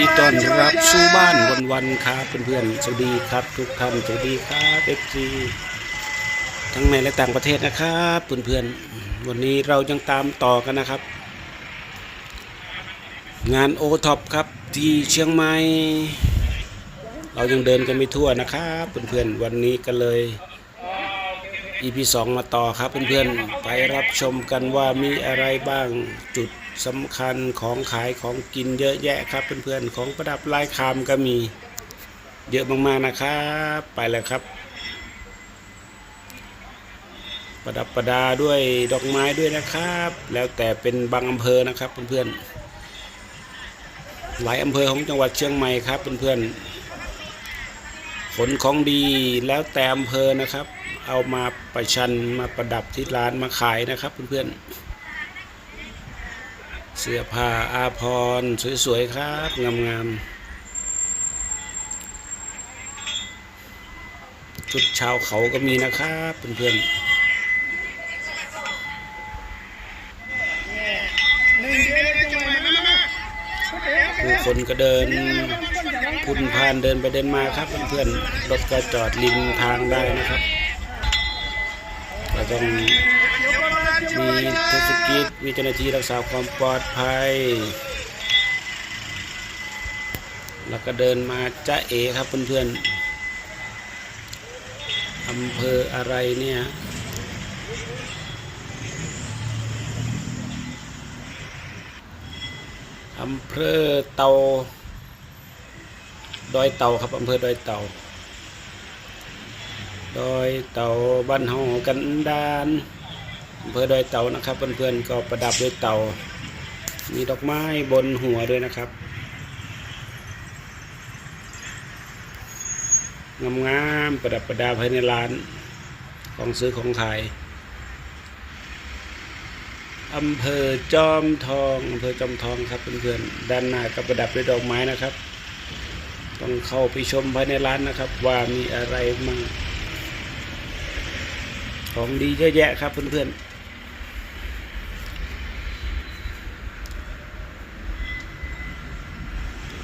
ดีต้อนรับสู่บ้านวันวันๆครับเพื่อนๆสวัสดีครับ ทุกท่านสวัสดีครับเอฟซีทั้งในและต่างประเทศนะครับเพื่อนๆวันนี้เรายังตามต่อกันนะครับ งานโอท็อปครับที่เชียงใหม่เรายังเดินกันไม่ทั่วนะครับเพื่อนๆวันนี้ก็เลย EP 2มาต่อครับเพื่อนๆไปรับชมกันว่ามีอะไรบ้างจุดสำคัญของขายของกินเยอะแยะครับเพื่อนๆของประดับลายคามก็มีเยอะมากๆนะครับไปแล้วครับ ประดับประดาด้วยดอกไม้ด้วยนะครับ แล้วแต่เป็นบางอำเภอนะครับเพื่อนๆหลายอำเภอของจังหวัดเชียงใหม่ครับเพื่อนๆขนของดีแล้วแต่อำเภอนะครับ เอามาประชันมาประดับที่ร้านมาขายนะครับเพื่อนๆ เสื้อผ้าอาภรสวยๆครับ งามๆชุดชาวเขาก็มีนะครับเพื่อนๆผู้คนก็เดินพุ่นพานเดินไปเดินมาครับเพื่อนๆรถก็จอดริมทางได้นะครับ ก็ต้อง มีเทศกิจมีเจ้าหน้าที่รักษาความปลอดภัย แล้วก็เดินมาจ้าเอครับเพื่อนๆอำเภออะไรเนี่ยอำเภอเตาดอยเตาครับอำเภอดอยเตาดอยเตาบ้านเฮากันดาน อำเภอดอยเต่านะครับ เพื่อนๆก็ประดับด้วยเตามีดอกไม้บนหัวด้วยนะครับงามๆประดับประดาภายในร้านของซื้อของขายอำเภอจอมทองอำเภอจอมทองครับเพื่อนๆด้านหน้าก็ประดับด้วยดอกไม้นะครับ ต้องเข้าไปชมภายในร้านนะครับ ว่ามีอะไรมั่งของดีเยอะแยะครับเพื่อนๆ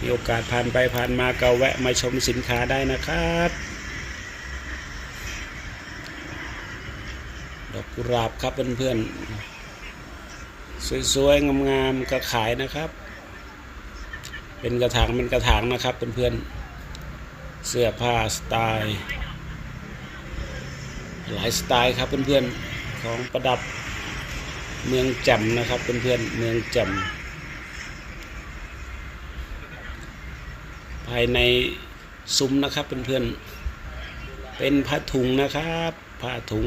มีโอกาสผ่านไปผ่านมาก็แวะมาชมสินค้าได้นะครับ ดอกกุหลาบครับเพื่อนๆสวยๆงามๆก็ขายนะครับ เป็นกระถางเป็นกระถางนะครับเพื่อนๆเสื้อผ้าสไตล์หลายสไตล์ครับเพื่อนๆของประดับเมืองแจ่มนะครับเพื่อนๆเมืองแจ่ม ภายในซุ้มนะครับเพื่อนๆเป็นผ้าถุงนะครับผ้าถุง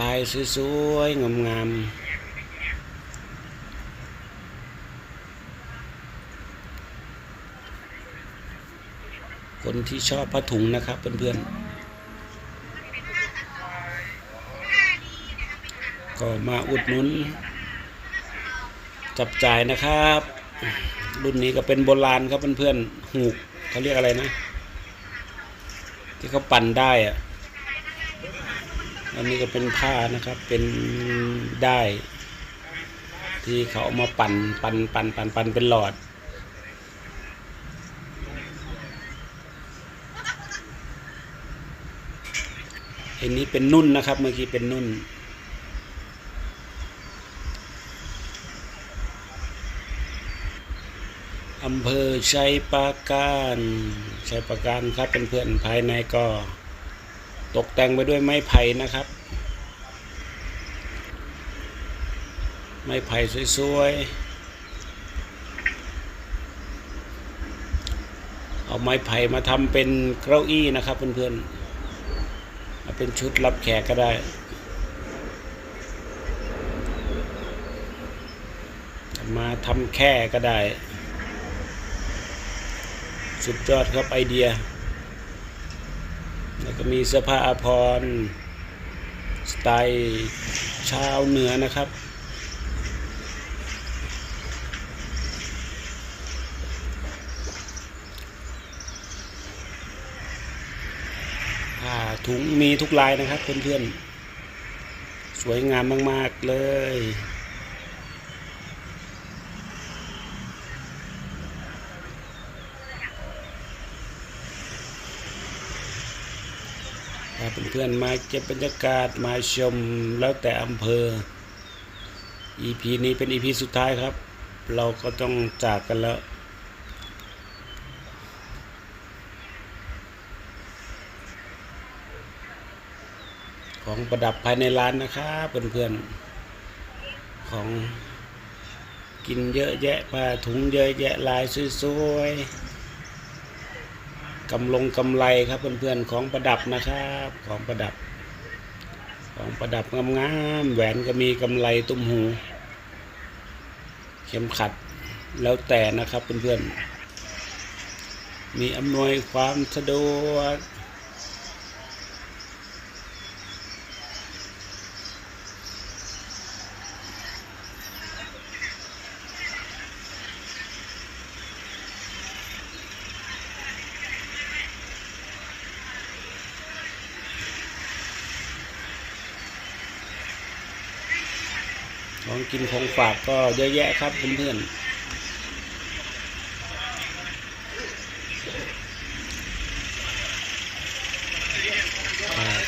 ลายสวยๆงามๆคนที่ชอบผ้าถุงนะครับเพื่อนๆ ก็มาอุดหนุนจับจ่ายนะครับ รุ่นนี้ก็เป็นโบราณครับเพื่อนๆหูกเขาเรียกอะไรนะ ที่เขาปั่นได้อะอันนี้ก็เป็นผ้านะครับ เป็นได้ ที่เขาเอามาปั่นปั่นปั่นปั่นปั่นเป็นหลอดอันนี้เป็นนุ่นนะครับ เมื่อกี้เป็นนุ่น อำเภอชัยปราการชัยปราการครับเป็นเพื่อนภายในก็ตกแต่งไปด้วยไม้ไผ่นะครับ ไม้ไผ่สวยๆ เอาไม้ไผ่มาทำเป็นเก้าอี้นะครับเพื่อนๆมาเป็นชุดรับแขกก็ได้มาทำแค่ก็ได้ สุดยอดครับไอเดีย แล้วก็มีเสื้อผ้าอาภรณ์สไตล์ชาวเหนือนะครับ ผ้าถุงมีทุกลายนะครับเพื่อนๆ สวยงามมาก ๆ เลยาเพื่อนๆมาเก็บบรรยากาศมาชมแล้วแต่อำเภอ EP นี้เป็น EP สุดท้ายครับ เราก็ต้องจากกันแล้ว ของประดับภายในร้านนะครับเพื่อนๆของกินเยอะแยะผ้าถุงเยอะแยะลายสวยๆ กำลงกำไรครับเพื่อนๆของประดับนะครับ ของประดับ ของประดับงามๆแหวนก็มีกำไรตุ้มหู เข็มขัดแล้วแต่นะครับเพื่อนๆมีอำนวยความสะดวก ของกินของฝากก็เยอะแยะครับเพื่อนๆ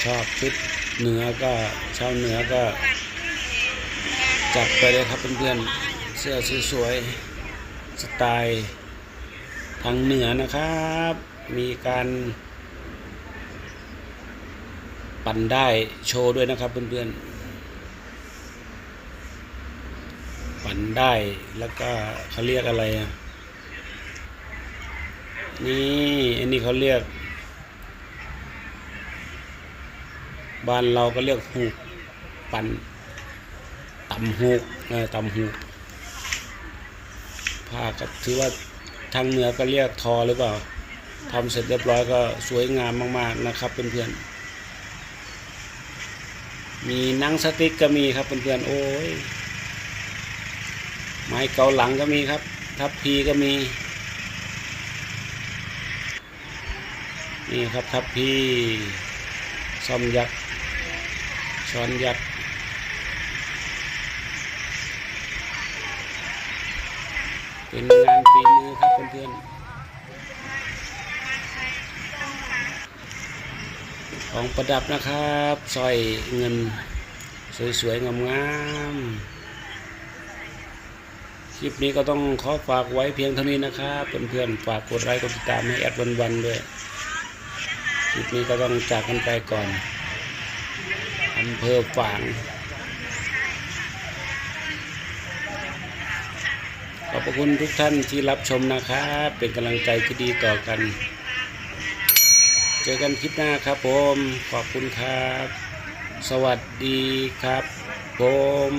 ชอบชุดเหนือก็ชาวเหนือก็ จัดไปเลยครับเพื่อนๆเสื้อสวยๆสไตล์ทางเหนือนะครับ มีการปั่นได้โชว์ด้วยนะครับเพื่อนๆ ปั่นได้แล้วก็เขาเรียกอะไรอะนี่อันนี้เขาเรียก บ้านเราก็เรียกหูกปั่นตำหูกเออตำหูกผ้าก็ถือว่าทางเหนือก็เรียกทอหรือเปล่าทำเสร็จเรียบร้อยก็สวยงามมาก ๆ นะครับเพื่อนๆมีนังสติ๊กก็มีครับเพื่อนๆโอ้ย ไม้เกาหลังก็มีครับ ทับพีก็มี นี่ครับทับพีซ่อมยักษ์ช้อนยักษ์เป็นงานฝีมือครับเพื่อนๆของประดับนะครับสร้อยเงินสวยๆงามๆ คลิปนี้ก็ต้องขอฝากไว้เพียงเท่านี้นะครับเพื่อนๆฝากกดไลค์กดติดตามให้แอดวันๆด้วยคลิปนี้ก็ต้องจากกันไปก่อนอำเภอฝางขอบพระคุณทุกท่านที่รับชมนะครับเป็นกำลังใจที่ดีต่อกัน เจอกันคลิปหน้าครับผม ขอบคุณครับ สวัสดีครับผม